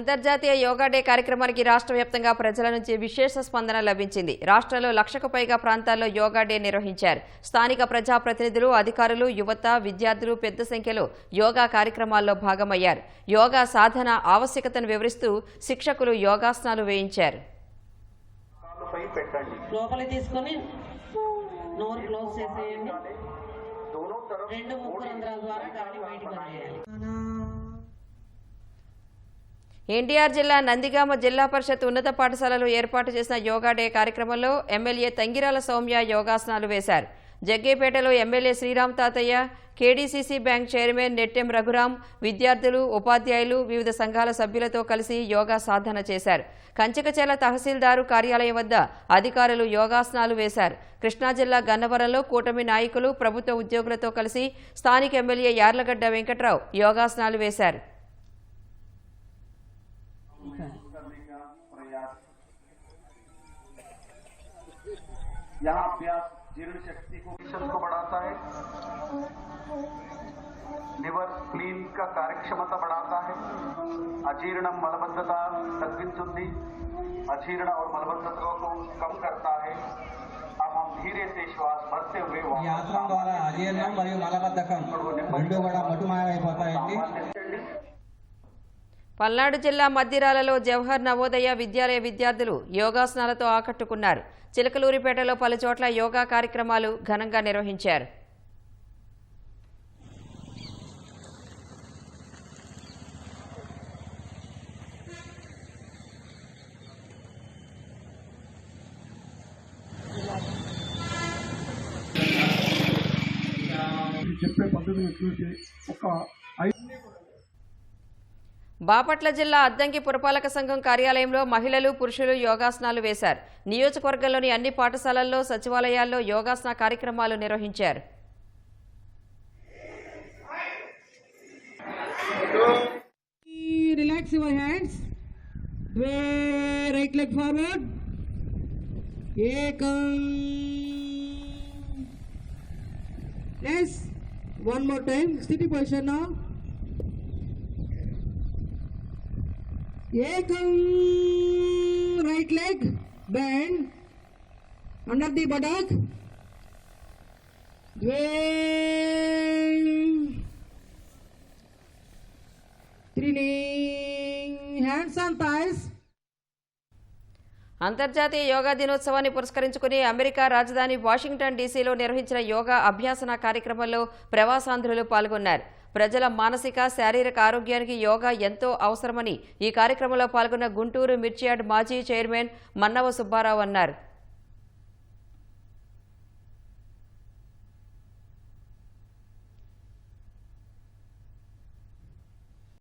అంతర్జాతీయ యోగా డే కార్యక్రమానికి రాష్ట్ర వ్యాప్తంగా ప్రజల నుంచి విశేష స్పందన లభించింది. రాష్ట్రంలో లక్షకు పైగా ప్రాంతాల్లో యోగా డే నిర్వహించారు. స్థానిక ప్రజాప్రతినిధులు అధికారులు యువత విద్యార్థులు పెద్ద సంఖ్యలో యోగా కార్యక్రమాల్లో భాగమయ్యారు. యోగా సాధన ఆవశ్యకతను వివరిస్తూ శిక్షకులు యోగాసనాలు వేయించారు. ఎన్టీఆర్ జిల్లా నందిగామ జిల్లా పరిషత్ ఉన్నత పాఠశాలలో ఏర్పాటు చేసిన యోగా డే కార్యక్రమంలో ఎమ్మెల్యే తంగిరాల సౌమ్య యోగాసనాలు వేశారు. జగ్గేపేటలో MLA Sriram Tatayya KDCC bank chairman Nettem Raghuram విద్యార్థులు ఉపాధ్యాయులు వివిధ సంఘాల సభ్యులతో కలిసి యోగా సాధన చేశారు. కంచకచేల తహసీల్దారు కార్యాలయం వద్ద అధికారులు యోగాసనాలు వేశారు. కృష్ణా జిల్లా గన్నవరంలో కూటమి నాయకులు ప్రభుత్వ ఉద్యోగులతో కలిసి స్థానిక ఎమ్మెల్యే యార్లగడ్డ వెంకట్రావు యోగాసనాలు వేశారు. करने का प्रयास यहाँ अभ्यास जीर्ण शक्ति को मिशन को बढ़ाता है लिवर स्प्लीन का कार्यक्षमता बढ़ाता है अजीर्ण मलबद्धता तग्गिंचुंदी अजीर्ण और मलबद्धता को कम करता है अब हम धीरे से श्वास भरते हुए ఈ ఆసనం ద్వారా అజీర్ణం మరియు మలబద్ధకం రెండు కూడా మటుమాయమైపోతాయండి పల్నాడు జిల్లా మద్దిరాలలో జవహర్ నవోదయ విద్యాలయ విద్యార్థులు యోగాసనాలతో ఆకట్టుకున్నారు. చిలకలూరిపేటలో పలుచోట్ల యోగా కార్యక్రమాలు ఘనంగా నిర్వహించారు. చెప్పే పద్ధతిని చూసి ఒక ఐదు బాపట్ల జిల్లా అద్దంకి పురపాలక సంఘం కార్యాలయంలో మహిళలు పురుషులు యోగాసనాలు వేశారు నియోజకవర్గంలోని అన్ని పాఠశాలల్లో సచివాలయాల్లో యోగాసన కార్యక్రమాలు నిర్వహించారు relax your hands. Right leg forward. Ekam. Yes. One more time. Steady position now. ఏకం right leg bend under the buttock Trini hands and thighs అంతర్జాతీయ యోగా దినోత్సవాన్ని పురస్కరించుకుని అమెరికా రాజధాని వాషింగ్టన్ డీసీలో నిర్వహించిన యోగా అభ్యాసన కార్యక్రమంలో ప్రవాసాంధ్రులు పాల్గొన్నారు. ప్రజల మానసిక శారీరక ఆరోగ్యానికి యోగా ఎంతో అవసరమని ఈ కార్యక్రమంలో పాల్గొన్న గుంటూరు మిర్చియాడ్ మాజీ చైర్మన్ మన్నవ సుబ్బారావు అన్నారు.